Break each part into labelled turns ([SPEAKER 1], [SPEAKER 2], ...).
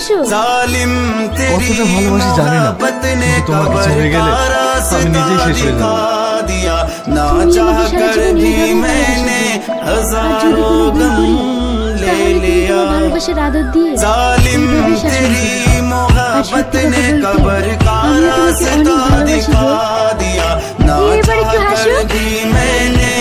[SPEAKER 1] এতটা ভালোবাসো
[SPEAKER 2] जालिम
[SPEAKER 3] কতটা ভালোবাসি জানি না কিন্তু তোমার কিছু হয়ে গেলে আমি নিজেই শেষ হয়ে যাবো
[SPEAKER 2] दिया ना
[SPEAKER 1] তুমি
[SPEAKER 2] चाह
[SPEAKER 1] আমাকে সারা
[SPEAKER 2] कर
[SPEAKER 1] জীবন
[SPEAKER 2] भी
[SPEAKER 1] এইভাবে
[SPEAKER 2] मैंने
[SPEAKER 1] ভালোবাসো। আর যদি
[SPEAKER 2] हजारों
[SPEAKER 1] কোনো ভুল
[SPEAKER 2] गम
[SPEAKER 1] করি
[SPEAKER 2] ले
[SPEAKER 1] তাহলে কি
[SPEAKER 2] लिया
[SPEAKER 1] তোমার ভালোবাসার আদর দিয়ে
[SPEAKER 2] जालिम
[SPEAKER 1] এইভাবে শাসন
[SPEAKER 2] तेरी
[SPEAKER 1] করবে। আর
[SPEAKER 2] मोहब्बत
[SPEAKER 1] সত্যি
[SPEAKER 2] ने
[SPEAKER 1] কথা
[SPEAKER 2] कबर
[SPEAKER 1] বলতে
[SPEAKER 2] का
[SPEAKER 1] আমিও তোমাকে অনেক
[SPEAKER 2] रास्ता
[SPEAKER 1] ভালোবাসি
[SPEAKER 2] दिखा
[SPEAKER 1] গো
[SPEAKER 2] दिया ना
[SPEAKER 1] ये बड़ी
[SPEAKER 2] चाह
[SPEAKER 1] क्यों हंसो?
[SPEAKER 2] कर भी मैंने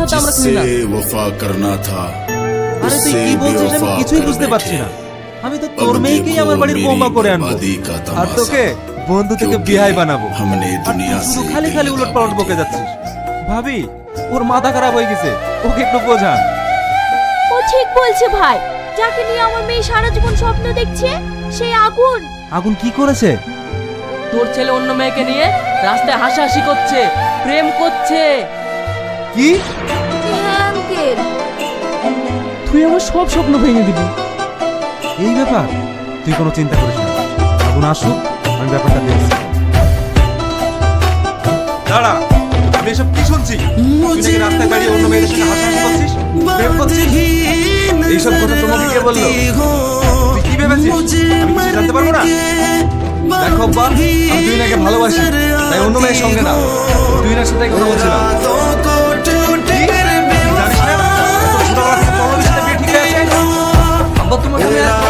[SPEAKER 3] কথা তো আমরা
[SPEAKER 4] শুনি না।
[SPEAKER 3] আরে তুই কি বলছিস আমি কিছুই বুঝতে পারছি না। আমি তো তোর মেয়েকেই আমার বাড়ির বোমা করে আনব। আর তোকে বন্ধু থেকে বিহাই বানাবো। শুধু খালি খালি উলট পালট বকে যাচ্ছিস। ভাবি ওর মাথা খারাপ হয়ে গেছে। ওকে একটু বোঝান।
[SPEAKER 1] ও ঠিক বলছে ভাই। যাকে নিয়ে আমার মেয়ে সারা জীবন স্বপ্ন দেখছে সেই আগুন।
[SPEAKER 3] আগুন কি করেছে?
[SPEAKER 4] তোর ছেলে অন্য মেয়েকে নিয়ে রাস্তায় হাসাহাসি করছে প্রেম করছে।
[SPEAKER 3] কি?
[SPEAKER 1] হ্যাঁ আঙ্কেল
[SPEAKER 4] তুই আমার সব স্বপ্ন ভেঙে দিবি
[SPEAKER 3] এই ব্যাপার? তুই কোনো চিন্তা করিস না। আগুন আসুক আমি ব্যাপারটা দেখছি। দাঁড়া আমি এসব কি শুনছি? তুই রাস্তায় দাঁড়িয়ে অন্য মেয়েদের সঙ্গে হাসাহাসি করছিস? প্রেম করছিস? এইসব কথা তোমাকে কে বলল? তুই কি ভেবেছিস? আমি কিছু জানতে পারব না? দেখো বা আমি তুই নাকি ভালোবাসি তাই অন্য মেয়ের সঙ্গে না। তুই না সাথে কথা বলছিলাম। আব্বা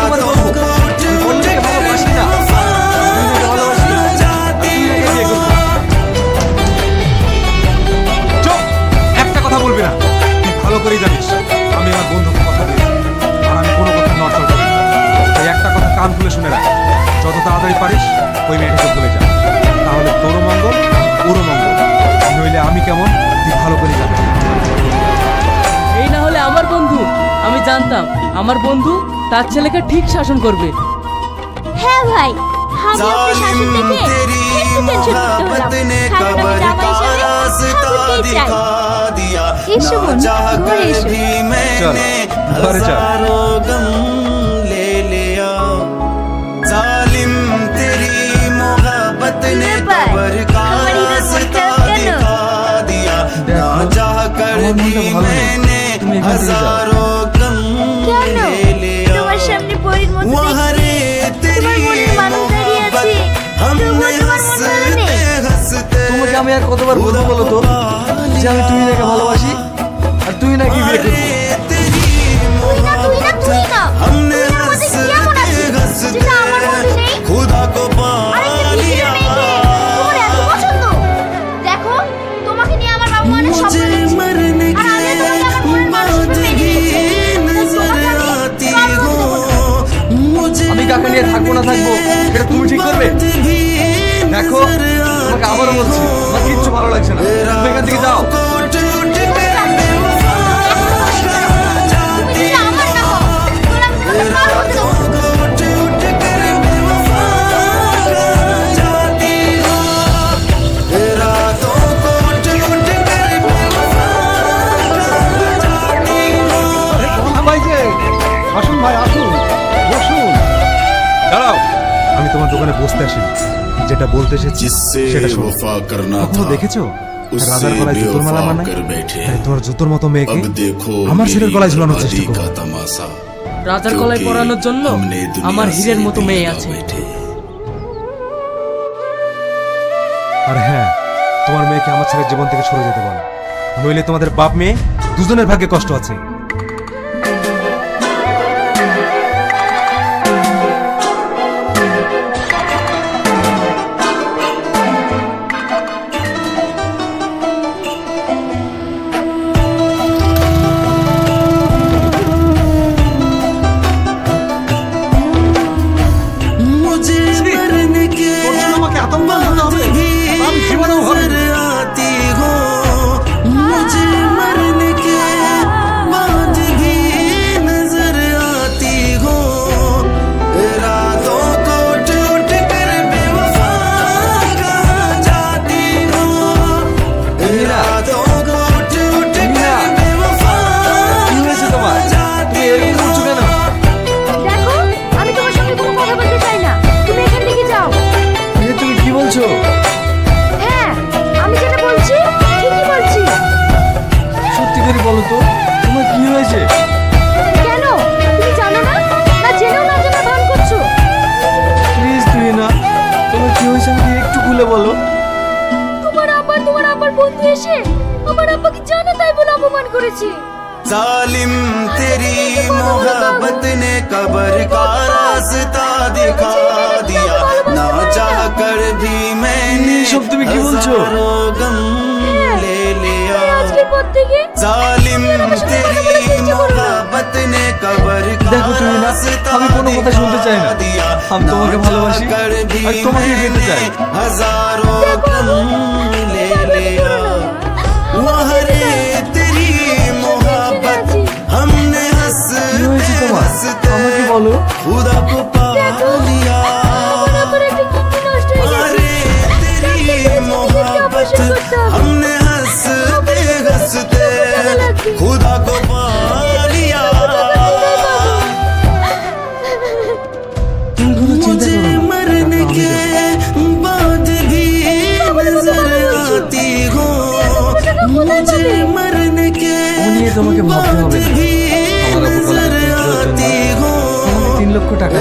[SPEAKER 4] তার ছেলেকে ঠিক শাসন করবে
[SPEAKER 1] হ্যাঁ ভাই আমি আপনার শাসন
[SPEAKER 2] जालिम
[SPEAKER 1] দেখে
[SPEAKER 2] तेरी
[SPEAKER 1] একটু টেনশন করতে
[SPEAKER 2] मोहब्बत
[SPEAKER 1] হলাম
[SPEAKER 2] ने
[SPEAKER 1] কারণ আমি
[SPEAKER 2] कबर
[SPEAKER 1] জামাই
[SPEAKER 2] का
[SPEAKER 1] হিসাবে
[SPEAKER 2] रास्ता
[SPEAKER 1] ঠাকুরকেই চাই
[SPEAKER 2] दिखा दिया
[SPEAKER 1] এসো
[SPEAKER 2] ना
[SPEAKER 1] বোন,
[SPEAKER 2] चाह
[SPEAKER 1] ঘরে
[SPEAKER 2] कर
[SPEAKER 1] এসো।
[SPEAKER 2] भी मैंने
[SPEAKER 3] ঘরে চল।
[SPEAKER 2] हजारों गम ले लिया जालिम तेरी मोहब्बत ने
[SPEAKER 1] ব্যাপার?
[SPEAKER 2] कबर का
[SPEAKER 1] আমার হৃদয়
[SPEAKER 2] रास्ता
[SPEAKER 1] পড়তে কেন?
[SPEAKER 2] दिखा दिया ना चाह कर
[SPEAKER 3] আমার
[SPEAKER 2] भी
[SPEAKER 3] মনটা ভালো নেই।
[SPEAKER 2] मैंने
[SPEAKER 3] তুমি এখান থেকে যাও।
[SPEAKER 2] हजारों
[SPEAKER 3] আমি আর কতবার বলব বলো তো? যে আমি তুই নাকি ভালোবাসি আর তুই নাকি বিয়ে করবি?
[SPEAKER 1] আমি
[SPEAKER 3] কাকে নিয়ে থাকব না থাকব এটা তুমি ঠিক করবে? দেখো তোমাকে আবারও বলছি আমার কিচ্ছু ভালো লাগছে না। এখান থেকে যাও। বলতে এসেছি সেটা শোনো। কখনো দেখেছ? রাজার গলায় জুতোর মালা তোমার জুতোর মতো মেয়েকে আমার ছেলের গলায় ঝুলানোর চেষ্টা করো।
[SPEAKER 4] রাজার গলায় পরানোর জন্য আমার হীরের মতো মেয়ে আছে।
[SPEAKER 3] আর হ্যাঁ
[SPEAKER 5] তোমার মেয়েকে আমার ছেলের জীবন থেকে সরে যেতে বলো। নইলে তোমাদের বাপ মেয়ে দুজনের ভাগ্যে কষ্ট আছে। আমাকে একটু খুলে বলো
[SPEAKER 1] তোমার আব্বা তোমার আব্বার বন্ধু এসে আমার আব্বাকে জানা তাই বলে অপমান করেছে
[SPEAKER 2] जालिम तेरी मोहब्बत ने कबर का रास्ता दिखा दिया ना चाह कर भी मैंने
[SPEAKER 5] সব তুমি কি বলছো?
[SPEAKER 2] हजारों गम ले लिया
[SPEAKER 1] তাই আজকের পর থেকে
[SPEAKER 2] जालिम तेरी मोहब्बत ने कबर का
[SPEAKER 5] দেখো তুমি না,
[SPEAKER 2] रास्ता
[SPEAKER 5] আমি কোনো কথা শুনতে চাই না।
[SPEAKER 2] दिखा दिया।
[SPEAKER 5] আমি তোমাকে
[SPEAKER 2] ना
[SPEAKER 5] ভালোবাসি,
[SPEAKER 2] चाह कर भी
[SPEAKER 5] আর তোমাকেই পেতে চাই।
[SPEAKER 2] मैंने हजारों गम ले लिया वहरे तेरी मोहब्बत हमने हंस
[SPEAKER 5] কি হয়েছে তোমার আমাকে বলো
[SPEAKER 2] खुदा को
[SPEAKER 5] তোমাকে ভাবতে হবে তিন লক্ষ টাকা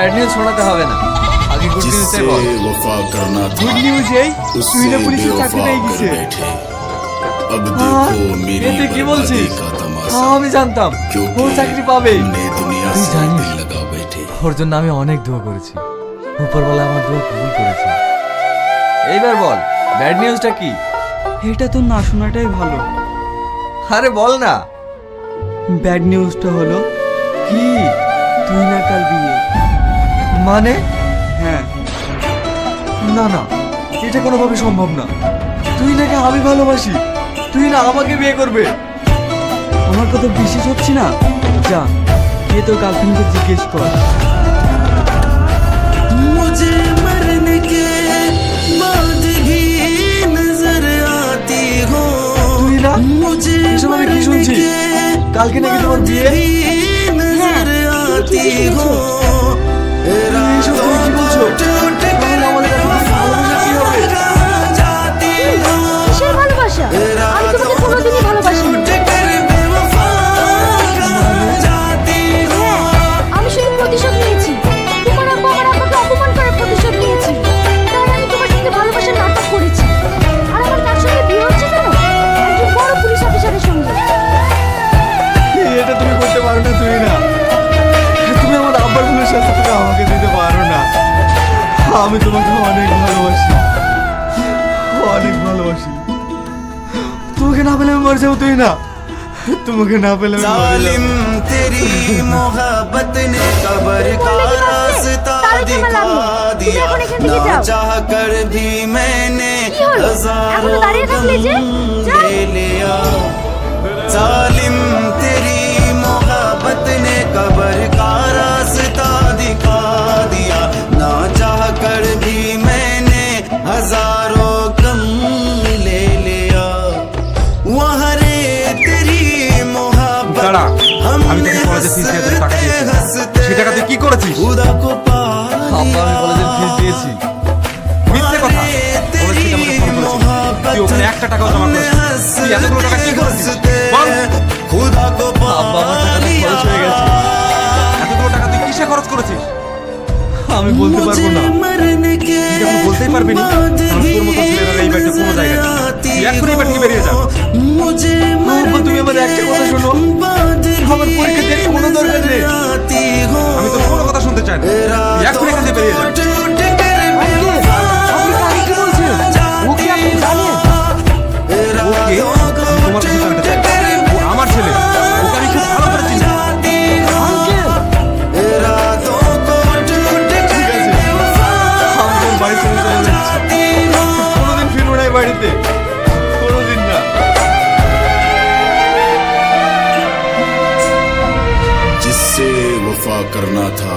[SPEAKER 5] ব্যাড নিউজ শোনাতে হবে না আগে গুড নিউজটাই বল
[SPEAKER 6] वफा करना था
[SPEAKER 5] গুড নিউজ এই তুই না পুলিশের চাকরি পেয়ে গেছে
[SPEAKER 6] अब
[SPEAKER 5] हाँ,
[SPEAKER 6] देखो मेरी
[SPEAKER 5] ये तो কি
[SPEAKER 6] बर्बादी
[SPEAKER 5] বলছিস
[SPEAKER 6] का
[SPEAKER 5] হ্যাঁ
[SPEAKER 6] तमाशा
[SPEAKER 5] আমি জানতাম
[SPEAKER 6] क्योंकि
[SPEAKER 5] ও চাকরি পাবে
[SPEAKER 6] हमने दुनिया
[SPEAKER 5] তুই
[SPEAKER 6] से
[SPEAKER 5] জানিস?
[SPEAKER 6] दिल लगा बैठे
[SPEAKER 5] ওর জন্য আমি অনেক দোয়া করেছি উপরওয়ালা আমার দোয়া কবুল করেছে এইবার বল ব্যাড নিউজটা কি
[SPEAKER 7] এটা তো না শোনাটাই ভালো
[SPEAKER 5] আরে বল না
[SPEAKER 7] ব্যাড নিউজটা হলো
[SPEAKER 5] কি
[SPEAKER 7] তুই না কাল বিয়ে
[SPEAKER 5] মানে?
[SPEAKER 7] হ্যাঁ।
[SPEAKER 5] না না এটা কোনোভাবে সম্ভব না। তুই নাকি আমি ভালোবাসি? তুই না আমাকে বিয়ে করবে?
[SPEAKER 7] আমার কথা বিশ্বাস হচ্ছে না? যা কে তোর গার্লফ্রেন্ডকে জিজ্ঞেস কর।
[SPEAKER 5] কে
[SPEAKER 2] না?
[SPEAKER 5] কালকে নাকি তোমার বিয়ে?
[SPEAKER 2] নজর
[SPEAKER 1] হ্যাঁ। আতি হো। আমি
[SPEAKER 5] তোমাকে অনেক ভালোবাসি অনেক ভালোবাসি তোমাকে না পেলে আমি মরে যাবো তুই না তোমাকে না পেলে আমি মরে যাবো।
[SPEAKER 2] जालिम तेरी मोहब्बत ने कबर का
[SPEAKER 1] बोलने की बात है।
[SPEAKER 2] रास्ता
[SPEAKER 1] तारे के
[SPEAKER 2] दिखा
[SPEAKER 1] मलामी।
[SPEAKER 2] दिया
[SPEAKER 1] तुझे अपने घर लेके
[SPEAKER 2] ना
[SPEAKER 1] जाओ।
[SPEAKER 2] चाह कर भी मैंने
[SPEAKER 1] কি হলো?
[SPEAKER 2] हजारों
[SPEAKER 1] এখনো দাঁড়িয়ে থাকলে যে?
[SPEAKER 2] गम
[SPEAKER 1] যাও।
[SPEAKER 2] ले
[SPEAKER 3] কলেজের ফিস টাকা দিয়েছি টাকা তুই কি করেছিস?
[SPEAKER 5] আমি কলেজের ফিস দিয়েছি।
[SPEAKER 3] মিথ্যে কথা। একটা টাকা কি করেছিস?
[SPEAKER 5] হয়ে গেছে।
[SPEAKER 3] টাকা খরচ
[SPEAKER 5] আমি বলতে পারব না।
[SPEAKER 3] তুমি বলতেই পারবি না? তোর মতো
[SPEAKER 5] তুমি আমার একটা কথা শোনো। আমার পরীক্ষা দিয়ে কোনো দরকার নেই।
[SPEAKER 3] কোনো কথা শুনতে চাই না। এখন বেরিয়ে
[SPEAKER 6] যাও करना था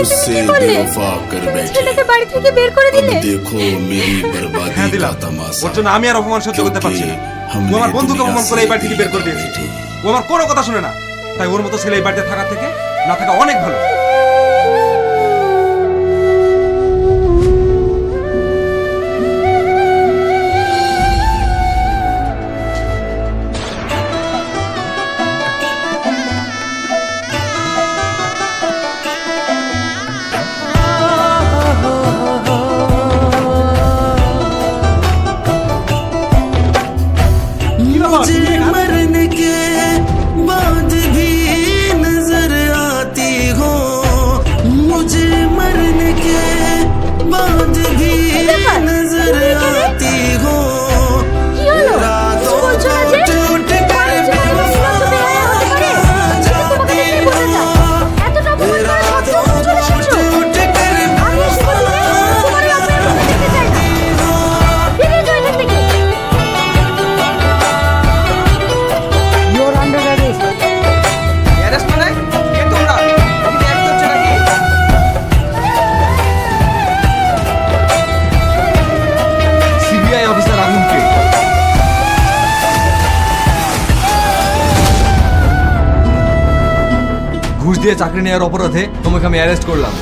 [SPEAKER 6] उससे बेवफा कर बैठे
[SPEAKER 1] ছেলেটাকে বাড়ি থেকে বের করে
[SPEAKER 6] अब
[SPEAKER 1] দিলে
[SPEAKER 6] देखो मेरी
[SPEAKER 3] হ্যাঁ
[SPEAKER 6] बर्बादी का
[SPEAKER 3] দিলাম
[SPEAKER 6] तमाशा
[SPEAKER 3] ওর জন্য আমি আর অপমান সহ্য করতে পারছি না
[SPEAKER 6] हमने
[SPEAKER 3] ও আমার বন্ধুকে
[SPEAKER 6] दुनिया
[SPEAKER 3] অপমান করে এই
[SPEAKER 6] से
[SPEAKER 3] বাড়ি থেকে বের করে
[SPEAKER 6] दिल
[SPEAKER 3] দিয়েছে
[SPEAKER 6] बैठे।
[SPEAKER 3] ও আমার কোনো কথা শুনে না তাই ওর মতো ছেলে এই বাড়িতে থাকা থেকে না থাকা অনেক ভালো
[SPEAKER 5] দিয়ে চাকরি নেওয়ার অপরাধে তোমাকে আমি অ্যারেস্ট করলাম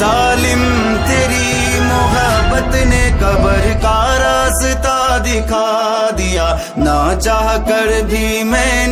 [SPEAKER 2] जालिम तेरी मोहब्बत ने कबर का रास्ता दिखा दिया ना चाह कर भी मैंने